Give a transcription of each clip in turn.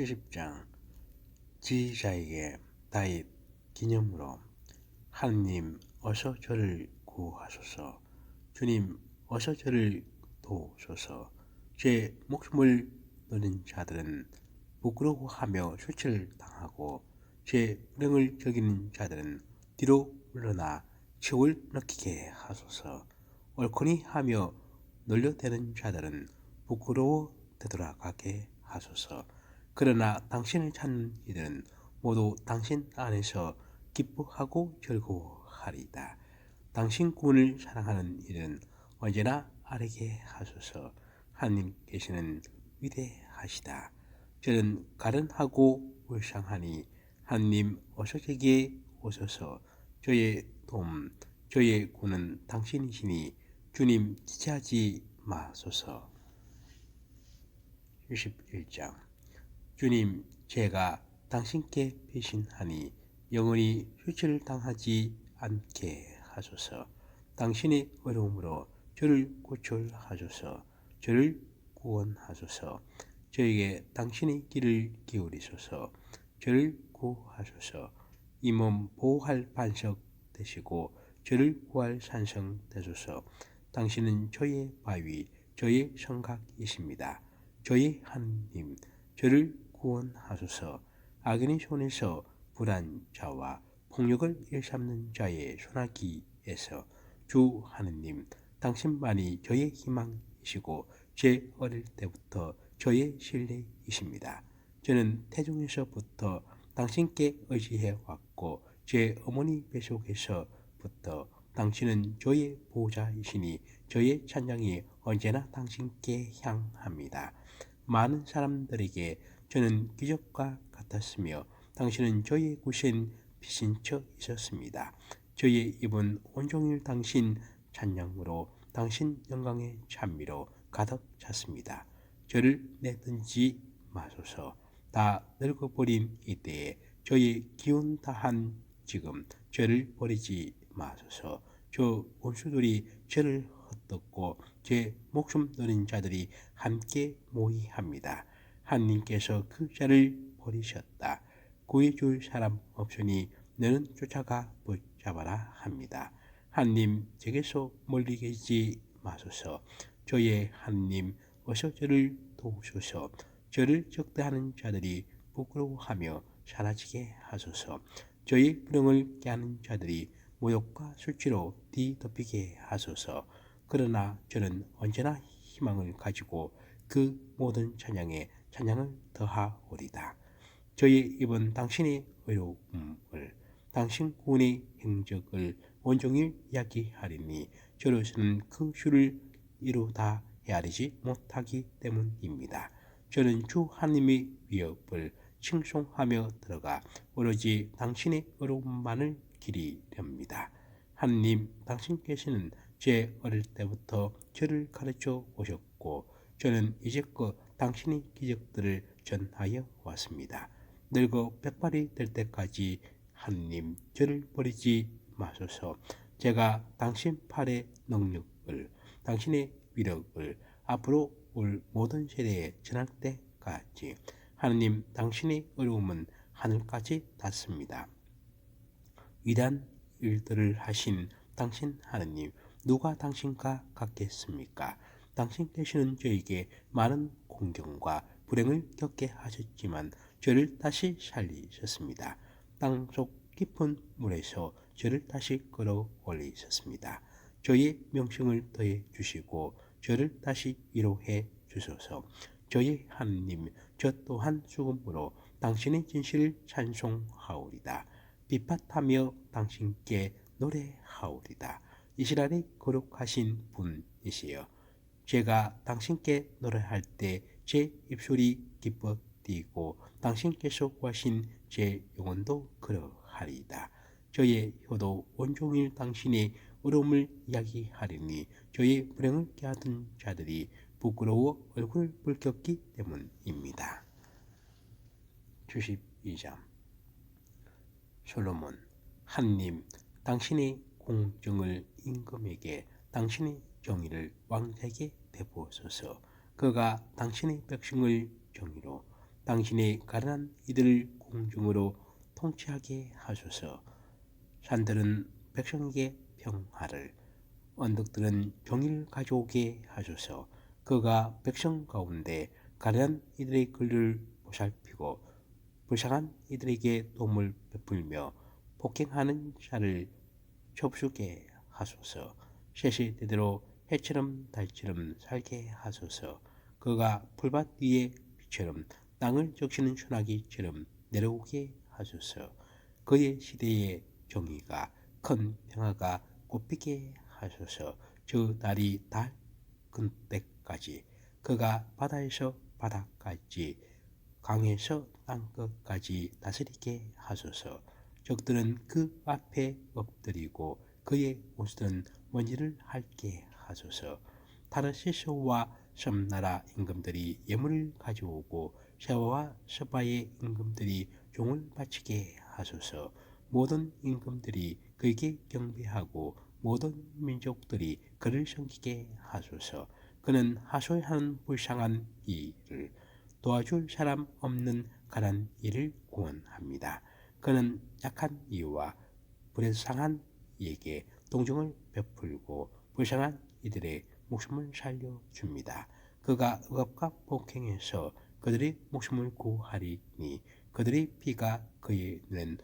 70장 지자에게 다윗 기념으로 하느님 어서 저를 구하소서. 주님 어서 저를 도우소서. 제 목숨을 노는 자들은 부끄러워하며 수치를 당하고 제 불행을 저기는 자들은 뒤로 물러나 치울 느끼게 하소서. 옳거니 하며 놀려대는 자들은 부끄러워 되돌아가게 하소서 그러나 당신을 찾는 이들은 모두 당신 안에서 기뻐하고 즐거워하리다. 당신 구원을 사랑하는 이들은 언제나 아뢰게 하소서. 하나님께서는 위대하시다. 저는 가련하고 불쌍하니 하나님 어서 제게 오소서. 저의 도움, 저의 구는 당신이시니 주님 지체하지 마소서. 61장 주님 제가 당신께 배신하니 영원히 수치를 당하지 않게 하소서. 당신의 어려움으로 저를 고철하소서. 저를 구원하소서. 저에게 당신의 길을 기울이소서. 저를 구하소서. 이 몸 보호할 반석 되시고 저를 구할 산성 되소서. 당신은 저의 바위, 저의 성각이십니다. 저의 하나님, 저를 구원하소서. 악인의 손에서 불안 자와 폭력을 일삼는 자의 손아귀에서 주 하느님, 당신만이 저의 희망이시고 제 어릴 때부터 저의 신뢰이십니다. 저는 태중에서부터 당신께 의지해 왔고 제 어머니 뱃속에서부터 당신은 저의 보호자이시니 저의 찬양이 언제나 당신께 향합니다. 많은 사람들에게 저는 기적과 같았으며 당신은 저의 구신 있었습니다. 저의 입은 온종일 당신 찬양으로 당신 영광의 찬미로 가득 찼습니다. 저를 내든지 마소서. 다 늙어버린 이때에 저의 기운 다한 지금 저를 버리지 마소서. 저 원수들이 저를 헛듣고 제 목숨 노린 자들이 함께 모이합니다. 하나님께서 그 자를 버리셨다. 구해줄 사람 없으니 너는 쫓아가 붙잡아라 합니다. 하나님 제게서 멀리 계지 마소서. 저의 하나님 어서 저를 도우소서. 저를 적대하는 자들이 부끄러워하며 사라지게 하소서. 저의 불행을 깨하는 자들이 모욕과 술취로 뒤덮이게 하소서. 그러나 저는 언제나 희망을 가지고 그 모든 찬양에 찬양을 더하오리다. 저의 입은 당신의 의로움을 당신 구원의 행적을 온종일 이야기하리니 저로서는 그 수를 이루다 헤아리지 못하기 때문입니다. 저는 주 하나님의 위협을 칭송하며 들어가 오로지 당신의 의로움만을 기리렵니다. 하나님 당신께서는 제 어릴 때부터 저를 가르쳐 오셨고 저는 이제껏 당신의 기적들을 전하여 왔습니다. 늙어 백발이 될 때까지 하나님 저를 버리지 마소서. 제가 당신 팔의 능력을 당신의 위력을 앞으로 올 모든 세대에 전할 때까지 하나님 당신의 어려움은 하늘까지 닿습니다. 위대한 일들을 하신 당신 하나님 누가 당신과 같겠습니까? 당신께서는 저에게 많은 공경과 불행을 겪게 하셨지만 저를 다시 살리셨습니다. 땅속 깊은 물에서 저를 다시 끌어 올리셨습니다. 저의 명성을 더해 주시고 저를 다시 위로해 주소서. 저의 하나님, 저 또한 죽음으로 당신의 진실을 찬송하오리다. 비팟하며 당신께 노래하오리다. 이스라엘의 거룩하신 분이시여. 제가 당신께 노래할 때 제 입술이 기뻐 뛰고 당신께서 구하신 제 영혼도 그러하리다. 저의 혀도 온종일 당신의 어려움을 이야기하리니 저의 불행을 깨하던 자들이 부끄러워 얼굴을 붉혔기 때문입니다. 72장 솔로몬 하님 당신의 공정을 임금에게 당신의 정의를 왕에게 베푸소서 그가 당신의 백성을 정의로 당신의 가련한 이들을 공중으로 통치하게 하소서. 산들은 백성에게 평화를, 언덕들은 종일 가져오게 하소서. 그가 백성 가운데 가련한 이들의 글을 보살피고 불쌍한 이들에게 도움을 베풀며 폭행하는 자를 접수게 하소서. 셋이 되도록 해처럼 달처럼 살게 하소서. 그가 풀밭 위에 비처럼 땅을 적시는 소나기처럼 내려오게 하소서. 그의 시대의 정의가 큰 평화가 꽃피게 하소서. 저 날이 닿은 때까지 그가 바다에서 바다까지 강에서 땅끝까지 다스리게 하소서. 적들은 그 앞에 엎드리고 그의 옷은 먼지를 핥게 하소서. 타르시스와 섬나라 임금들이 예물을 가져오고 샤와와 스바의 임금들이 종을 바치게 하소서. 모든 임금들이 그에게 경배하고 모든 민족들이 그를 섬기게 하소서. 그는 하소연하는 불쌍한 이를 도와줄 사람 없는 가난 이를 구원합니다. 그는 약한 이와 불쌍한 이에게 동정을 베풀고 불쌍한 이들의 목숨을 살려줍니다. 그가 억압과 폭행에서 그들의 목숨을 구하리니 그들의 피가 그에는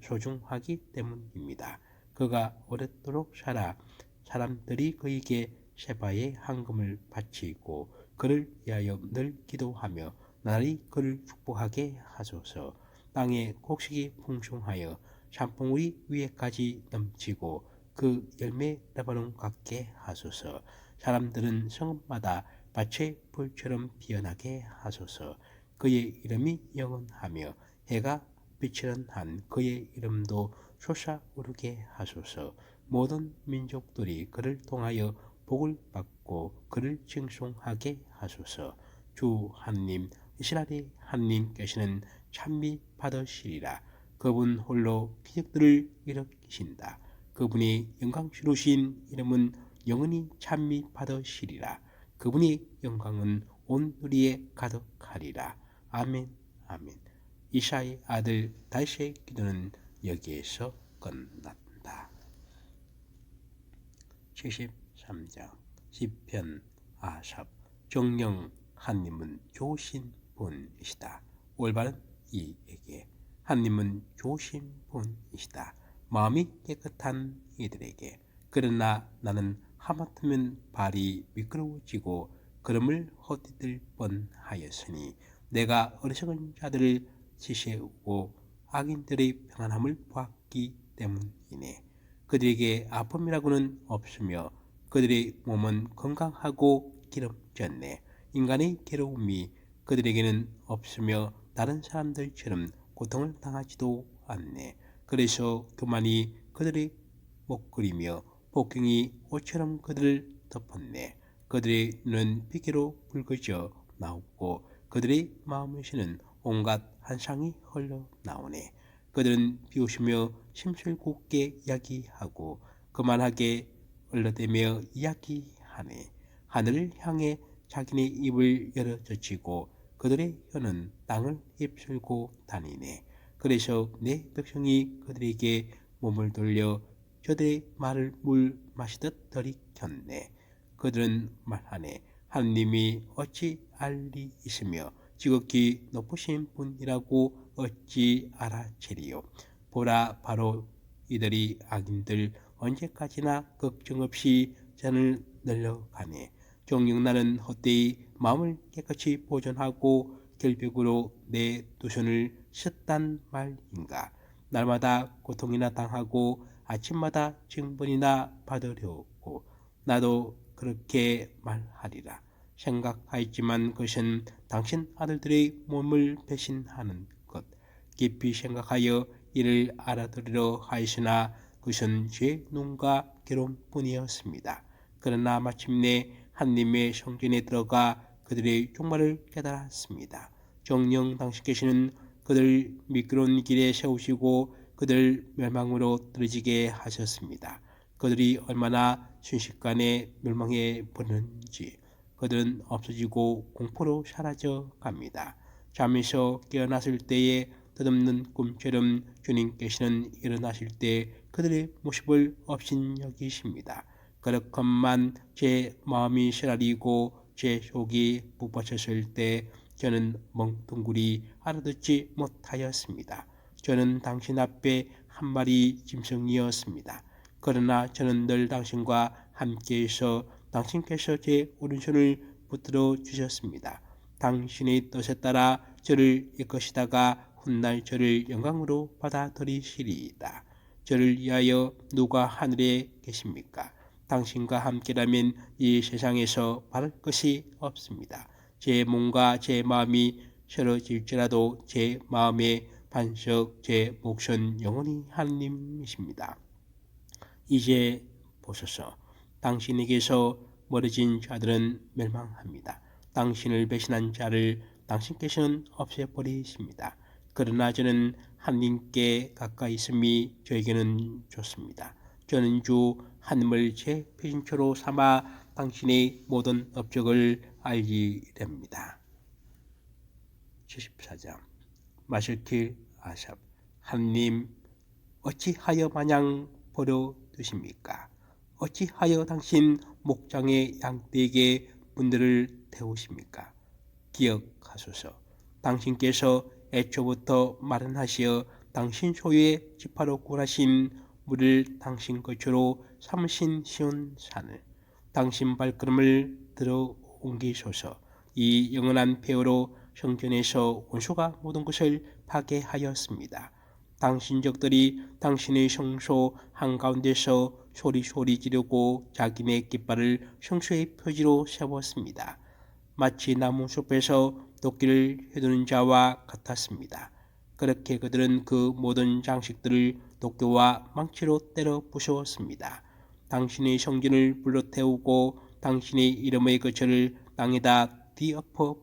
소중하기 때문입니다. 그가 오랫도록 살아 사람들이 그에게 세바의 황금을 바치고 그를 위하여 늘 기도하며 나날이 그를 축복하게 하소서. 땅의 곡식이 풍성하여 산봉우리 위에까지 넘치고 그 열매 레바논 같게 하소서. 사람들은 성읍마다 밭의 불처럼 피어나게 하소서. 그의 이름이 영원하며 해가 빛이란 한 그의 이름도 솟아오르게 하소서. 모든 민족들이 그를 통하여 복을 받고 그를 칭송하게 하소서. 주 하나님 이스라엘의 하나님께서는 찬미 받으시리라. 그분 홀로 기적들을 일으키신다. 그분의 영광스러우신 이름은 영원히 찬미 받으시리라. 그분의 영광은 온 누리에 가득하리라. 아멘 아멘. 이사의 아들 다시의 기도는 여기에서 끝났다. 73장 시편 아삽 정령 하님은 좋으신 분이시다. 올바른 이에게 하님은 좋으신 분이시다. 마음이 깨끗한 이들에게 그러나 나는 하마터면 발이 미끄러워지고 걸음을 헛디딜 뻔하였으니 내가 어리석은 자들을 지새우고 악인들의 평안함을 보았기 때문이네. 그들에게 아픔이라고는 없으며 그들의 몸은 건강하고 기름졌네. 인간의 괴로움이 그들에게는 없으며 다른 사람들처럼 고통을 당하지도 않네. 그래서 교만이 그들의 목걸이며 폭행이 옷처럼 그들을 덮었네. 그들의 눈은 피계로 붉어져 나오고 그들의 마음에서는 온갖 한상이 흘러나오네. 그들은 비웃으며 심술궂게 이야기하고 그만하게 얼러대며 이야기하네. 하늘을 향해 자기네 입을 열어젖히고 그들의 혀는 땅을 휩쓸고 다니네. 그래서 내 백성이 그들에게 몸을 돌려 저들의 말을 물 마시듯 들이켰네. 그들은 말하네. 하나님이 어찌 알리 있으며 지극히 높으신 분이라고 어찌 알아채리요. 보라 바로 이들이 악인들 언제까지나 걱정 없이 잔을 늘려가네. 종육 나는 헛되이 마음을 깨끗이 보존하고 결벽으로 내 두 손을 씻단 말인가. 날마다 고통이나 당하고 아침마다 증번이나 받으려고 나도 그렇게 말하리라. 생각하였지만 그것은 당신 아들들의 몸을 배신하는 것. 깊이 생각하여 이를 알아들으려 하였으나 그것은 제 눈과 괴로움뿐이었습니다. 그러나 마침내 하나님의 성전에 들어가 그들의 종말을 깨달았습니다. 정령 당신께서는 그들 미끄러운 길에 세우시고 그들 멸망으로 떨어지게 하셨습니다. 그들이 얼마나 순식간에 멸망해 버렸는지 그들은 없어지고 공포로 사라져 갑니다. 잠에서 깨어났을 때에 덧없는 꿈처럼 주님께서는 일어나실 때 그들의 모습을 없인 여기십니다. 그렇건만 제 마음이 시라리고 제 속이 북받쳤을 때 저는 멍뚱구리 알아듣지 못하였습니다. 저는 당신 앞에 한 마리 짐승이었습니다. 그러나 저는 늘 당신과 함께해서 당신께서 제 오른손을 붙들어 주셨습니다. 당신의 뜻에 따라 저를 이끄시다가 훗날 저를 영광으로 받아들이시리이다. 저를 위하여 누가 하늘에 계십니까? 당신과 함께라면 이 세상에서 바랄 것이 없습니다. 제 몸과 제 마음이 싫어질지라도 제 마음의 반석, 제 몫은 영원히 하나님이십니다. 이제 보소서, 당신에게서 멀어진 자들은 멸망합니다. 당신을 배신한 자를 당신께서는 없애버리십니다. 그러나 저는 하나님께 가까이 있음이 저에게는 좋습니다. 저는 주 하나님을 제 배신처로 삼아 당신의 모든 업적을 알리렵니다. 74장 마실킬 아삽 하나님 어찌하여 마냥 버려 두십니까? 어찌하여 당신 목장의 양떼에게 문들을 태우십니까? 기억하소서 당신께서 애초부터 마련하시어 당신 소유의 지파로 구하신 물을 당신 것으로 삼으신 시온 산을 당신 발걸음을 들어 옮기소서 이 영원한 폐허로 성전에서 원수가 모든 것을 파괴하였습니다. 당신 적들이 당신의 성소 한가운데서 소리소리 지르고 자기네 깃발을 성소의 표지로 세웠습니다. 마치 나무 숲에서 도끼를 휘두는 자와 같았습니다. 그렇게 그들은 그 모든 장식들을 도끼와 망치로 때려 부수었습니다. 당신의 성전을 불러태우고 당신의 이름의 거처를 땅에다 뒤엎어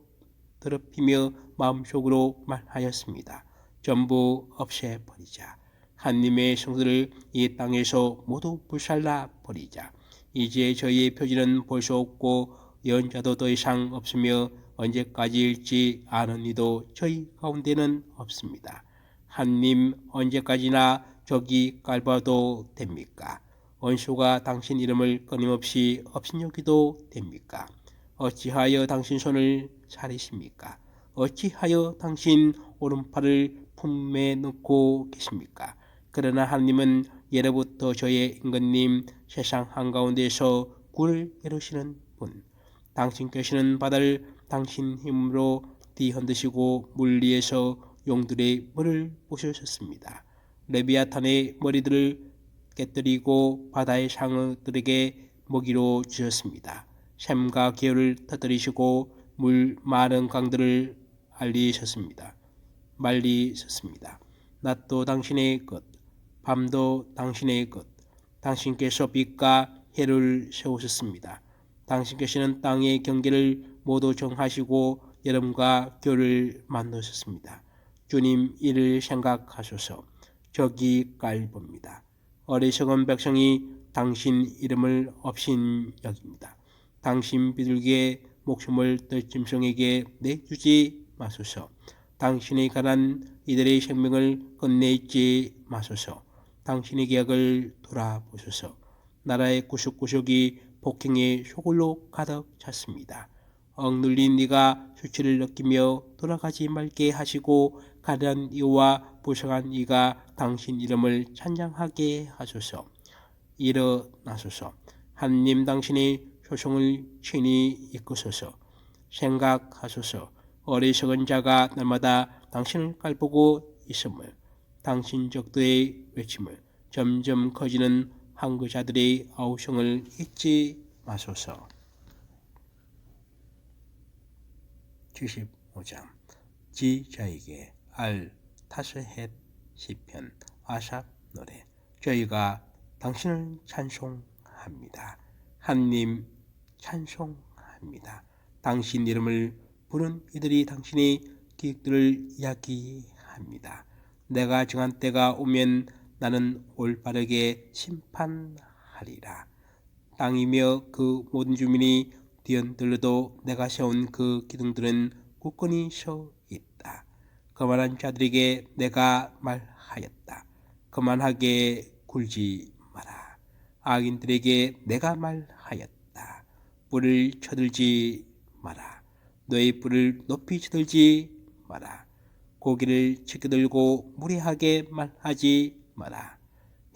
더럽히며 마음속으로 말하였습니다. 전부 없애버리자. 하나님의 성들을 이 땅에서 모두 불살라 버리자. 이제 저희의 표지는 볼수 없고 연자도 더 이상 없으며 언제까지일지 아는 이도 저희 가운데는 없습니다. 하나님 언제까지나 저기 깔봐도 됩니까? 원수가 당신 이름을 끊임없이 업신여기도 됩니까? 어찌하여 당신 손을 사리십니까? 어찌하여 당신 오른팔을 품에 넣고 계십니까? 그러나 하나님은 예로부터 저의 임금님 세상 한가운데서 굴을 이루시는 분 당신께서는 바다를 당신 힘으로 뒤흔드시고 물 위에서 용들의 물을 보셨습니다. 레비아탄의 머리들을 깨뜨리고 바다의 상어들에게 먹이로 주셨습니다. 샘과 기어를 터뜨리시고 물 많은 강들을 알리셨습니다. 말리셨습니다. 낮도 당신의 것, 밤도 당신의 것. 당신께서 빛과 해를 세우셨습니다. 당신께서는 땅의 경계를 모두 정하시고 여름과 겨울을 만드셨습니다. 주님 이를 생각하소서. 저기 깔봅니다. 어리석은 백성이 당신 이름을 없인 여깁니다. 당신 비둘기의 목숨을 뜰짐승에게 내주지 마소서. 당신의 가난 이들의 생명을 끝내지 마소서. 당신의 계약을 돌아보소서. 나라의 구석구석이 폭행의 소굴로 가득 찼습니다. 억눌린 네가 수치를 느끼며 돌아가지 말게 하시고 가련 이와 부성한 이가 당신 이름을 찬양하게 하소서. 일어나소서. 하나님 당신의 소송을 친히 이끄소서. 생각하소서. 어리석은 자가 날마다 당신을 깔보고 있음을 당신 적도의 외침을 점점 커지는 항구자들의 아우성을 잊지 마소서. 75장 지자에게 알 타스헷 시편 아삽 노래 저희가 당신을 찬송합니다. 하나님 찬송합니다. 당신 이름을 부른 이들이 당신의 기획들을 이야기합니다. 내가 정한 때가 오면 나는 올바르게 심판하리라. 땅이며 그 모든 주민이 뛰어들어도 내가 세운 그 기둥들은 굳건히 서 있다. 그만한 자들에게 내가 말하였다. 그만하게 굴지 마라. 악인들에게 내가 말하였다. 뿔을 쳐들지 마라. 너의 뿔을 높이 쳐들지 마라. 고기를 치켜들고 무리하게 말하지 마라.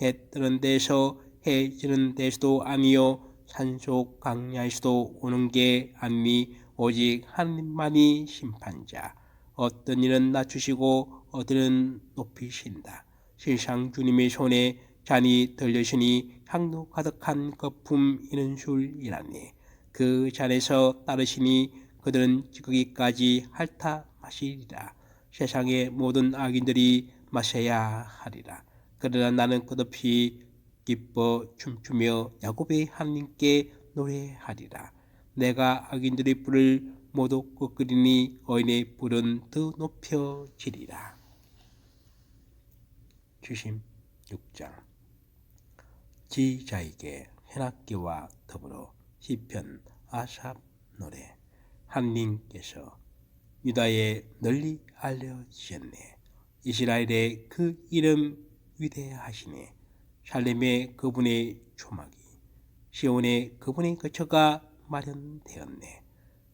해 뜨는 데서 해 지는 데서도 아니요 산속 강야에서도 오는 게 아니니 오직 하나님만이 심판자. 어떤 일은 낮추시고 어떤 높이신다. 세상 주님의 손에 잔이 들려시니 향로 가득한 거품 이는 술이라니. 그 잔에서 따르시니 그들은 찌꺼기까지 핥아 마시리라. 세상의 모든 악인들이 마셔야 하리라. 그러나 나는 끝없이 기뻐 춤추며 야곱의 하나님께 노래하리라. 내가 악인들의 뿔을 모두 꺾으리니 어인의 뿔은 더 높여지리라. 주심 6장 지자에게 해악기와 더불어 시편 아삽 노래 하나님께서 유다에 널리 알려지셨네. 이스라엘의 그 이름 위대하시네. 살렘의 그분의 초막이 시온의 그분의 거처가 마련되었네.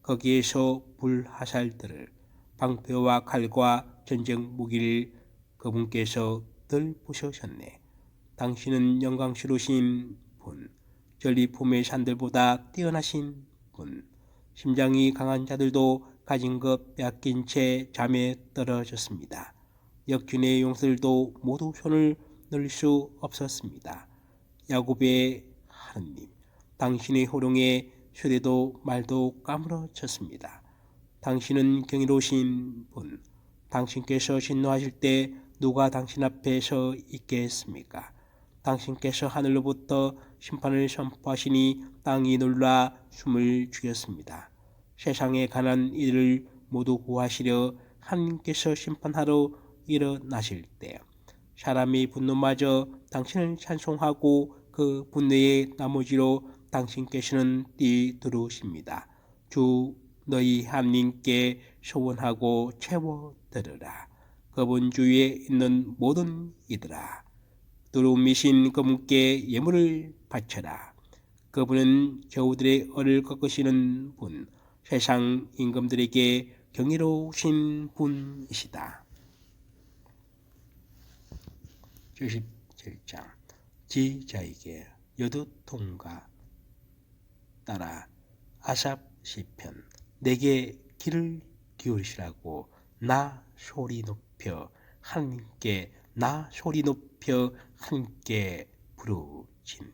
거기에서 불화살들을 방패와 칼과 전쟁 무기를 그분께서 들 부셔셨네. 당신은 영광스러우신 분, 전리품의 산들보다 뛰어나신 분, 심장이 강한 자들도 가진 것 빼앗긴 채 잠에 떨어졌습니다. 역준의 용사들도 모두 손을 늘릴 수 없었습니다. 야곱의 하느님, 당신의 호령에 슈대도 말도 까무러쳤습니다. 당신은 경이로우신 분, 당신께서 진노하실 때 누가 당신 앞에 서 있겠습니까? 당신께서 하늘로부터 심판을 선포하시니 땅이 놀라 숨을 죽였습니다. 세상에 가난 이들을 모두 구하시려 하나님께서 심판하러 일어나실 때 사람이 분노마저 당신을 찬송하고 그 분노의 나머지로 당신께서는 뛰들어오십니다. 주 너희 하나님께 소원하고 채워 들으라. 그분 주위에 있는 모든 이들아 두루미신 그분께 예물을 바쳐라. 그분은 저우들의 얼을 꺾으시는 분, 세상 임금들에게 경이로우신 분이시다. 77장 지자에게 여두 통과 따라 아삽 시편 내게 귀를 기울이시라고 나 소리 높여 하나님께 나 소리 높여 하나님께 부르짖네.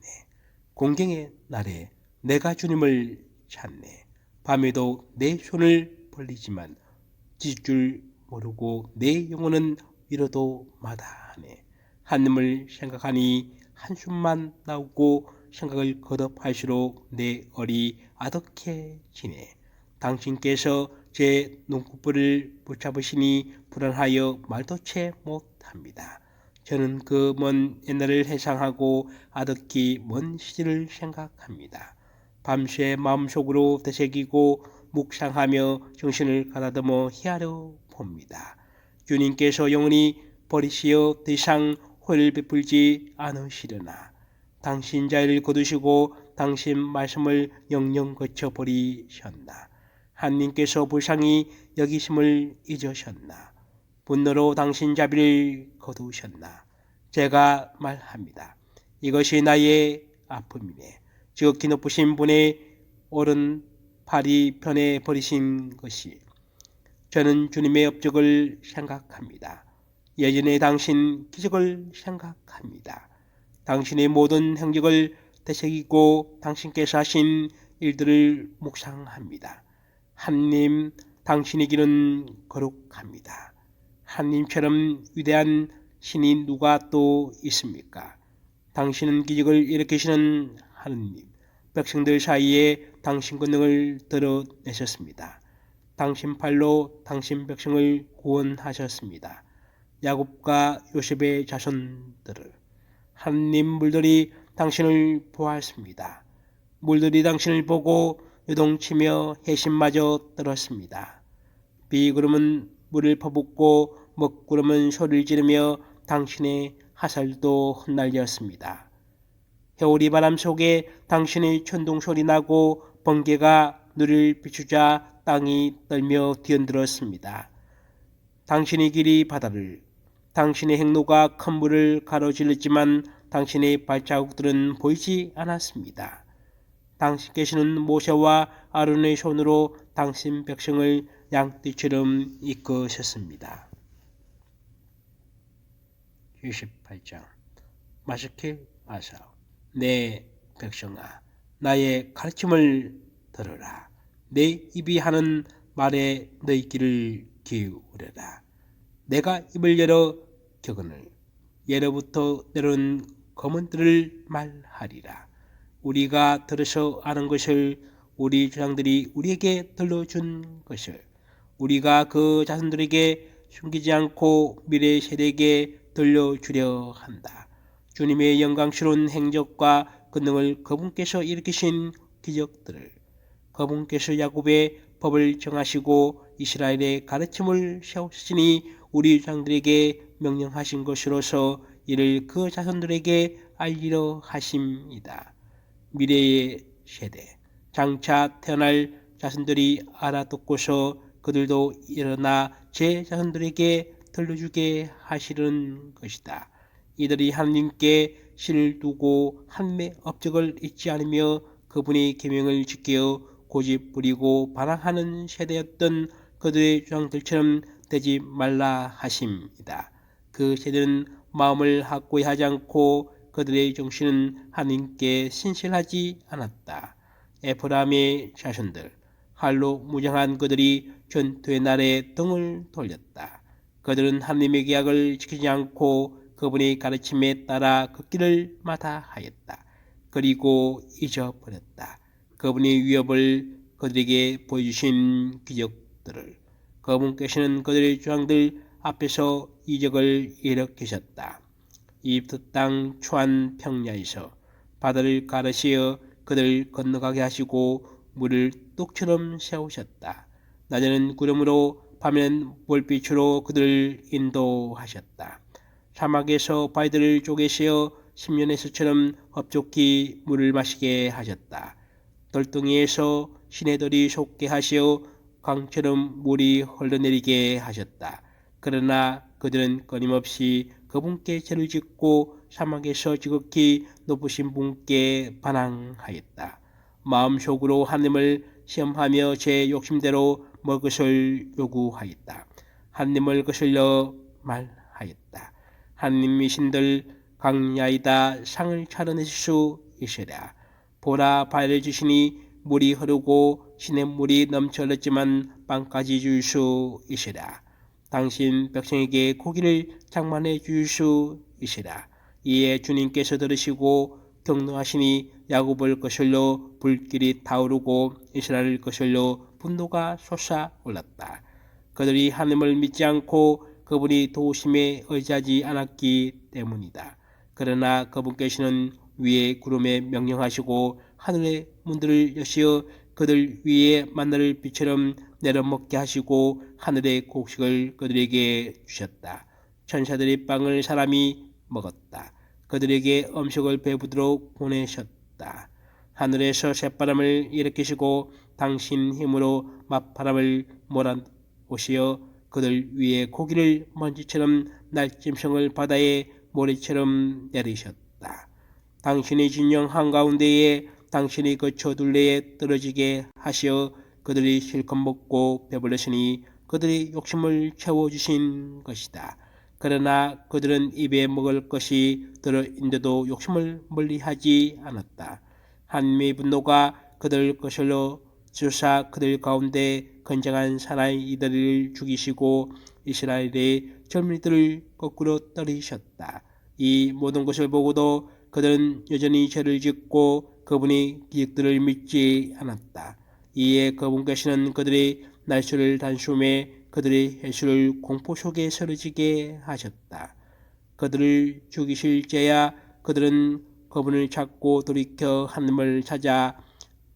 공경의 날에 내가 주님을 찾네. 밤에도 내 손을 벌리지만 찢줄 모르고 내 영혼은 위로도 마다하네. 하님을 생각하니 한숨만 나오고 생각을 거듭할수록 내 얼이 아득해지네. 당신께서 제 눈꺼풀을 붙잡으시니 불안하여 말도 채 못합니다. 저는 그 먼 옛날을 회상하고 아득히 먼 시절을 생각합니다. 밤새 마음속으로 되새기고 묵상하며 정신을 가다듬어 희하려 봅니다. 주님께서 영원히 버리시어 더 이상 호를 베풀지 않으시려나 당신 자를 거두시고 당신 말씀을 영영 거쳐 버리셨나 하나님께서 불쌍히 여기심을 잊으셨나 분노로 당신 자비를 거두셨나 제가 말합니다. 이것이 나의 아픔이네. 지극히 높으신 분의 오른 팔이 편해 버리신 것이 저는 주님의 업적을 생각합니다. 예전에 당신 기적을 생각합니다. 당신의 모든 행적을 되새기고 당신께서 하신 일들을 묵상합니다. 하님, 당신의 길은 거룩합니다. 하님처럼 위대한 신이 누가 또 있습니까? 당신은 기적을 일으키시는 하느님, 백성들 사이에 당신 권능을 드러내셨습니다. 당신 팔로 당신 백성을 구원하셨습니다. 야곱과 요셉의 자손들을 하나님 물들이 당신을 보았습니다. 물들이 당신을 보고 요동치며 해심마저 떨었습니다. 비구름은 물을 퍼붓고 먹구름은 소리를 지르며 당신의 화살도 흩날렸습니다. 겨울이 바람 속에 당신의 천둥 소리 나고 번개가 눈을 비추자 땅이 떨며 뒤흔들었습니다. 당신의 길이 바다를, 당신의 행로가 큰 물을 가로질렀지만 당신의 발자국들은 보이지 않았습니다. 당신께서는 모세와 아론의 손으로 당신 백성을 양떼처럼 이끄셨습니다. 28장 마스킬 아사 내 백성아 나의 가르침을 들으라 내 입이 하는 말에 너희 귀를 기울여라 내가 입을 열어 격언을 예로부터 내려온 검은들을 말하리라 우리가 들어서 아는 것을 우리 조상들이 우리에게 들려준 것을 우리가 그 자손들에게 숨기지 않고 미래 세대에게 들려주려 한다. 주님의 영광스러운 행적과 권능을 그분께서 일으키신 기적들을 그분께서 야곱의 법을 정하시고 이스라엘의 가르침을 세우시니 우리 조상들에게 명령하신 것으로서 이를 그 자손들에게 알리려 하심이다. 미래의 세대 장차 태어날 자손들이 알아듣고서 그들도 일어나 제 자손들에게 들려주게 하시는 것이다. 이들이 하나님께 신을 두고 한매 업적을 잊지 않으며 그분의 계명을 지켜 고집 부리고 반항하는 세대였던 그들의 조상들처럼 되지 말라 하심이다. 그 세대는 마음을 확고히 하지 않고 그들의 정신은 하나님께 신실하지 않았다. 에프라임의 자손들, 할로 무장한 그들이 전투의 날에 등을 돌렸다. 그들은 하나님의 계약을 지키지 않고 그분의 가르침에 따라 그 길을 마다하였다. 그리고 잊어버렸다. 그분의 위협을 그들에게 보여주신 기적들을 그분께서는 그들의 주장들 앞에서 이적을 일으키셨다. 이집트 땅 초안 평야에서 바다를 가르시어 그들 건너가게 하시고 물을 뚝처럼 세우셨다. 낮에는 구름으로 밤에는 볼빛으로 그들을 인도하셨다. 사막에서 바위들을 쪼개시어 십년에서처럼 흡족히 물을 마시게 하셨다. 돌덩이에서 시내들이 솟게 하시어 강처럼 물이 흘러내리게 하셨다. 그러나 그들은 끊임없이 그분께 죄를 짓고 사막에서 지극히 높으신 분께 반항하였다. 마음속으로 하나님을 시험하며 제 욕심대로 먹을 요구하였다. 하나님을 거슬려 말하였다. 하나님이신들 강야이다 상을 차려내실 수 있으랴. 보라 바위를 주시니 물이 흐르고 시냇물이 넘쳐 흘렀지만 빵까지 있으랴. 당신 백성에게 고기를 장만해 있으라. 이에 주님께서 들으시고 경노하시니 야곱을 거슬러 불길이 타오르고 이스라엘을 거슬러 분노가 솟아올랐다. 그들이 하나님을 믿지 않고 그분이 도우심에 의지하지 않았기 때문이다. 그러나 그분께서는 위에 구름에 명령하시고 하늘의 문들을 여시어 그들 위에 만나를 빛처럼 내려먹게 하시고 하늘의 곡식을 그들에게 주셨다. 천사들이 빵을 사람이 먹었다. 그들에게 음식을 배부도록 보내셨다. 하늘에서 새바람을 일으키시고 당신 힘으로 맞바람을 몰아오시어 그들 위에 고기를 먼지처럼 날짐승을 바다에 모래처럼 내리셨다. 당신의 진영 한가운데에 당신이 그 저 둘레에 떨어지게 하시어 그들이 실컷 먹고 배불렀으니 그들의 욕심을 채워주신 것이다. 그러나 그들은 입에 먹을 것이 들어있는데도 욕심을 멀리하지 않았다. 하나님의 분노가 그들 것을로 주사 그들 가운데 건장한 사나이 이들을 죽이시고 이스라엘의 젊은이들을 거꾸로 떨이셨다. 이 모든 것을 보고도 그들은 여전히 죄를 짓고 그분이 기적들을 믿지 않았다. 이에 그분께서는 그들의 날수를 단숨에 그들의 해수를 공포 속에 서러지게 하셨다. 그들을 죽이실 때야 그들은 그분을 찾고 돌이켜 하나님을 찾아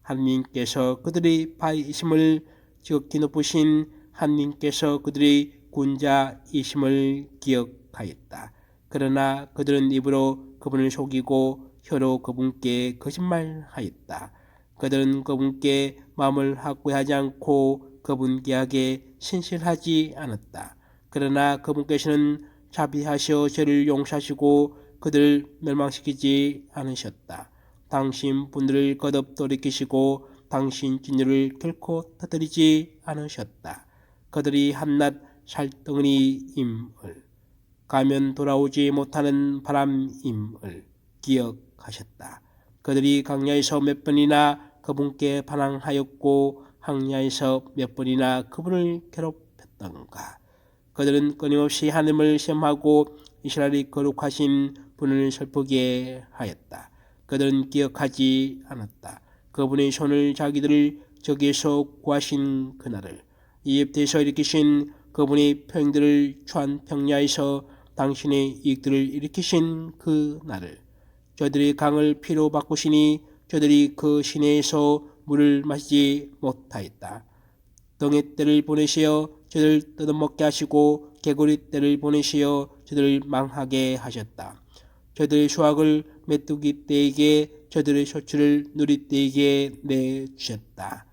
하나님께서 그들의 바이심을 지극히 높으신 하나님께서 그들의 군자이심을 기억하였다. 그러나 그들은 입으로 그분을 속이고 혀로 그분께 거짓말하였다. 그들은 그분께 마음을 확고하지 않고 그분 계약에 신실하지 않았다. 그러나 그분께서는 자비하시어 죄를 용서하시고 그들을 멸망시키지 않으셨다. 당신 분들을 거듭 돌이키시고 당신 진유를 결코 터뜨리지 않으셨다. 그들이 한낱 살덩어리임을 가면 돌아오지 못하는 바람임을 기억 하셨다. 그들이 강야에서 몇 번이나 그분께 반항하였고 항야에서 몇 번이나 그분을 괴롭혔던가. 그들은 끊임없이 하나님을 시험하고 이스라엘이 거룩하신 분을 슬프게 하였다. 그들은 기억하지 않았다. 그분의 손을 자기들을 저기에서 구하신 그날을 이집트에서 일으키신 그분의 평들을 추한 평야에서 당신의 이익들을 일으키신 그 날을 저들이 강을 피로 바꾸시니 저들이 그 시내에서 물을 마시지 못하였다. 등의 때를 보내시어 저들을 뜯어먹게 하시고 개구리 때를 보내시어 저들을 망하게 하셨다. 저들의 수확을 메뚜기 때에게 저들의 소출을 누리 때에게 내주셨다.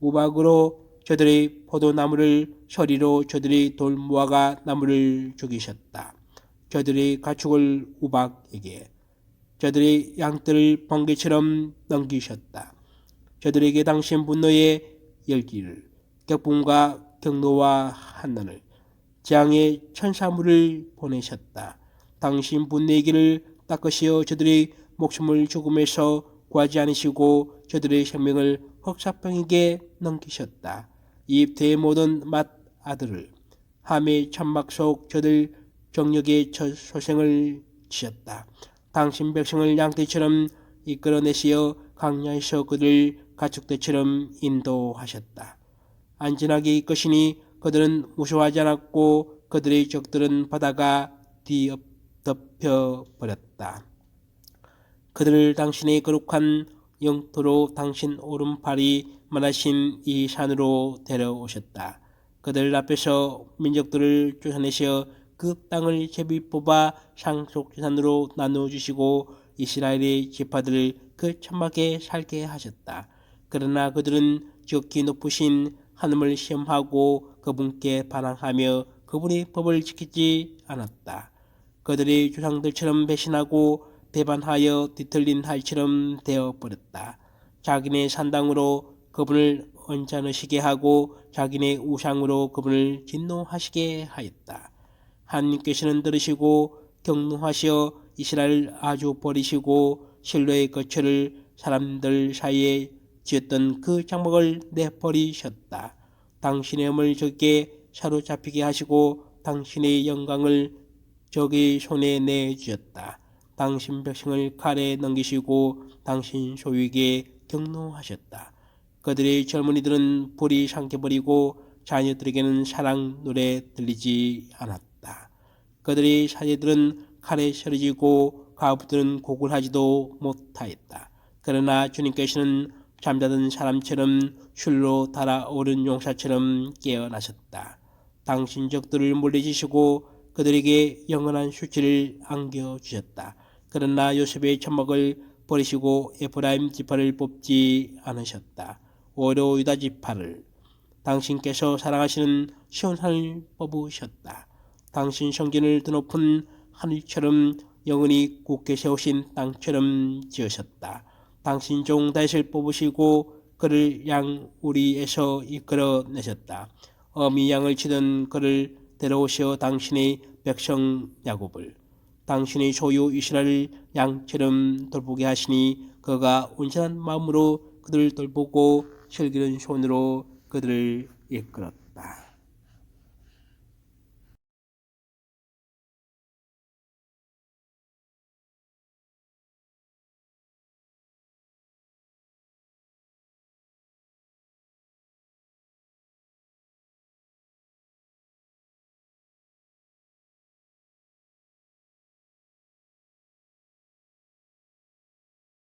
우박으로 저들의 포도나무를 서리로 저들의 돌무화과 나무를 죽이셨다. 저들의 가축을 우박에게 저들의 양떼를 번개처럼 넘기셨다. 저들에게 당신 분노의 열기를 격분과 경노와 한난을 재앙의 천사물을 보내셨다. 당신 분노의 길을 닦으시어 저들의 목숨을 죽음에서 구하지 않으시고 저들의 생명을 흑사병에게 넘기셨다. 이집트의 모든 맏 아들을 함의 천막 속 저들 정력의 첫 소생을 지셨다. 당신 백성을 양떼처럼 이끌어내시어 강야에서 그들 가축대처럼 인도하셨다. 안전하게 이끄시니 그들은 무서워하지 않았고 그들의 적들은 바다가 뒤덮여 버렸다. 그들을 당신의 거룩한 영토로 당신 오른팔이 만하신 이 산으로 데려오셨다. 그들 앞에서 민족들을 쫓아내시어 그 땅을 제비 뽑아 상속재산으로 나누어 주시고 이스라엘의 지파들을 그 천막에 살게 하셨다. 그러나 그들은 지극히 높으신 하늘을 시험하고 그분께 반항하며 그분의 법을 지키지 않았다. 그들이 조상들처럼 배신하고 배반하여 뒤틀린 하이처럼 되어버렸다. 자기네 산당으로 그분을 언짢으시게 하고 자기네 우상으로 그분을 진노하시게 하였다. 하나님께서는 들으시고 경노하시어 이스라엘 아주 버리시고 실로의 거처를 사람들 사이에 지었던 그 장막을 내버리셨다. 당신의 몸을 적게 사로잡히게 하시고 당신의 영광을 적의 손에 내주었다. 당신 백성을 칼에 넘기시고 당신 소유에게 경노하셨다. 그들의 젊은이들은 불이 삼켜버리고 자녀들에게는 사랑 노래 들리지 않았다. 그들의 사제들은 칼에 쓰러지고 가부들은 곡을 하지도 못하였다. 그러나 주님께서는 잠자던 사람처럼 슐로 달아오른 용사처럼 깨어나셨다. 당신 적들을 물리치시고 그들에게 영원한 수치를 안겨주셨다. 그러나 요셉의 천막을 버리시고 에프라임 지파를 뽑지 않으셨다. 오히려 유다 지파를 당신께서 사랑하시는 시온산을 뽑으셨다. 당신 성전을 드높은 하늘처럼 영원히 굳게 세우신 땅처럼 지으셨다. 당신 종 다윗을 뽑으시고 그를 양 우리에서 이끌어 내셨다. 어미 양을 치던 그를 데려오시어 당신의 백성 야곱을 당신의 소유 이스라엘 양처럼 돌보게 하시니 그가 온전한 마음으로 그들을 돌보고 슬기로운 손으로 그들을 이끌었다.